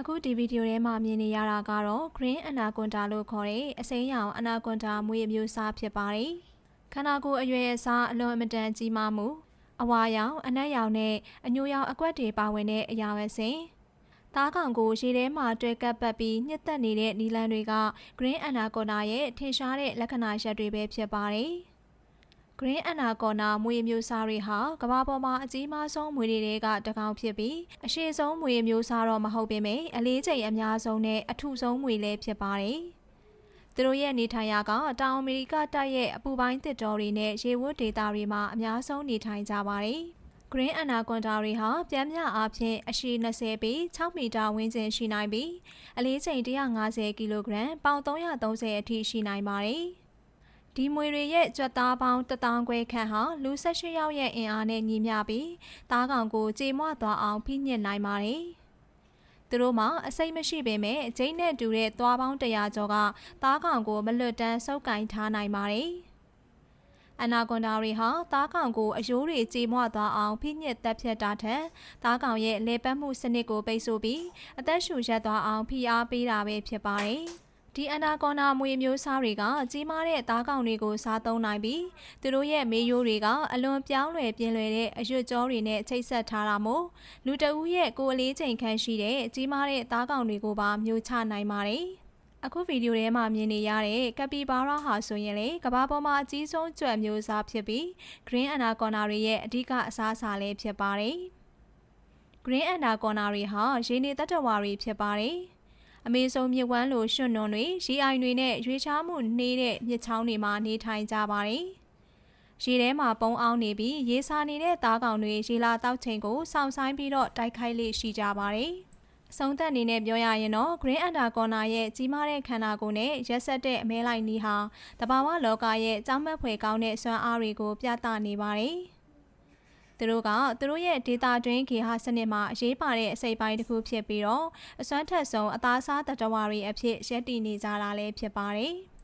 အခုဒီဗီဒီယိုထဲမှာမြင်နေရတာကတော့ Green Anaconda လို့ခေါ်တဲ့အစိမ်းရောင် Anaconda မွေးအမျိုးအစားဖြစ်ပါတယ်။ခန္ဓာကိုယ်အရွယ်အစားအလွန်အမတန်ကြီးမားမှုအဝါရောင်အနက်ရောင်နဲ့အညိုရောင်အကွက်တွေပါဝင်တဲ့အရာပဲစဉ်သားကောင်ကိုရေထဲမှာတွဲကပ်ပတ်ပြီးညှက်တက်နေတဲ့နီလန်းတွေက Green Anaconda ရဲ့ထင်ရှားတဲ့လက္ခဏာရပ်တွေပဲဖြစ်ပါတယ်။ Green Anaconda မွေမျိုးစားတွေဟာကမ္ဘာပေါ်မှာအကြီးမားဆုံးမွေတွေကတစ်ကောင်ဖြစ်ပြီးအရှိဆုံးမွေမျိုးစားတော့မဟုတ်ပေမယ့်အလေးချိန်အများဆုံးနဲ့အထူဆုံးမွေလည်းဖြစ်ပါတယ်။သူတို့ရဲ့နေထိုင်ရာကတောင်အမေရိကတိုက်ရဲ့အပူပိုင်းတစ်တော်တွေနဲ့ရေဝတ်ဒေသတွေမှာအများဆုံးနေထိုင်ကြပါတယ်။ Green Anaconda တွေဟာပြန်မြအားဖြင့်အရှိ20ပေ6မီတာဝန်းကျင်ရှိနိုင်ပြီးအလေးချိန်150ကီလိုဂရမ်ပေါင်330အထိရှိနိုင်ပါတယ်။ ဒီမွေတွေရဲ့ကြွက်သားပေါင်း1000ခွဲခန့်ဟာလူ18ယောက်ရဲ့အင်အားနဲ့ညီမျှပြီးသားကောင်ကိုကြေမွသွားအောင်ဖိညစ်နိုင်ပါတယ်။သူတို့မှာအစိမ့်မရှိပေမဲ့ဂျိန်းနဲ့တူတဲ့သွားပေါင်း100ကျော်ကသားကောင်ကိုမလွတ်တမ်းစုပ်ကင်ထားနိုင်ပါတယ်။အနာကွန်ဒါတွေဟာသားကောင်ကိုအယိုးတွေကြေမွသွားအောင်ဖိညစ်တက်ဖြတ်တာထက်သားကောင်ရဲ့လေပတ်မှုစနစ်ကိုပိတ်ဆို့ပြီးအသက်ရှူရက်သွားအောင်ဖိအားပေးတာပဲဖြစ်ပါတယ်။ ဒီအနာကွန်နာမွေမျိုးစားတွေကကြီးမားတဲ့သားကောင်တွေကိုစားသုံးနိုင်ပြီးသူတို့ရဲ့မေးရိုးတွေကအလွန်ပြောင်းလဲပြင်းလွယ်တဲ့အရွတ်ကြောတွေနဲ့ချိတ်ဆက်ထားတာမို့လူတအူးရဲ့ကိုယ်အလေးချိန်ခန့်ရှိတဲ့ကြီးမားတဲ့သားကောင်တွေကိုပါမျိုးချနိုင်ပါတယ်။အခုဗီဒီယိုထဲမှာမြင်နေရတဲ့ကပီဘာရာဟာဆိုရင်လေကမ္ဘာပေါ်မှာအကြီးဆုံးကြွက်မျိုးစားဖြစ်ပြီး Green Anaconda တွေရဲ့အဓိကအစားအစာလည်းဖြစ်ပါတယ်။ Green Anaconda တွေဟာရေနေတတ္တဝါတွေဖြစ်ပါတယ်။ အမေဆုံးမြစ်ဝမ်းလိုရွှွန့်နွန်တွေရေအိုင်တွေနဲ့ရွေးချားမှုနှေးတဲ့မြစ်ချောင်းတွေမှာနေထိုင်ကြပါတယ်။ရေထဲမှာပုံအောင်နေပြီးရေစာနေတဲ့သားကောင်တွေရေလာတောက်ချိန်ကိုစောင့်ဆိုင်ပြီးတော့တိုက်ခိုက်လေရှိကြပါတယ်။အဆုံးသက်အနေနဲ့ပြောရရင်တော့ Green Anaconda ရဲ့ကြီးမားတဲ့ခန္ဓာကိုယ်နဲ့ရက်ဆက်တဲ့အမဲလိုက်နီးဟာတဘာဝလောကရဲ့ကြောင်းမက်ဖွယ်ကောင်းတဲ့စွမ်းအားတွေကိုပြသနေပါတယ်။ သူတို့ကသူတို့ရဲ့ဒေတာတွင်းခေဟာစနစ်မှာအရေးပါတဲ့အစိပ်ပိုင်းတစ်ခုဖြစ်ပြီးတော့အစွမ်းထက်ဆုံးအသားစားတတဝါတွေအဖြစ်ရပ်တည်နေကြတာလည်းဖြစ်ပါတယ်။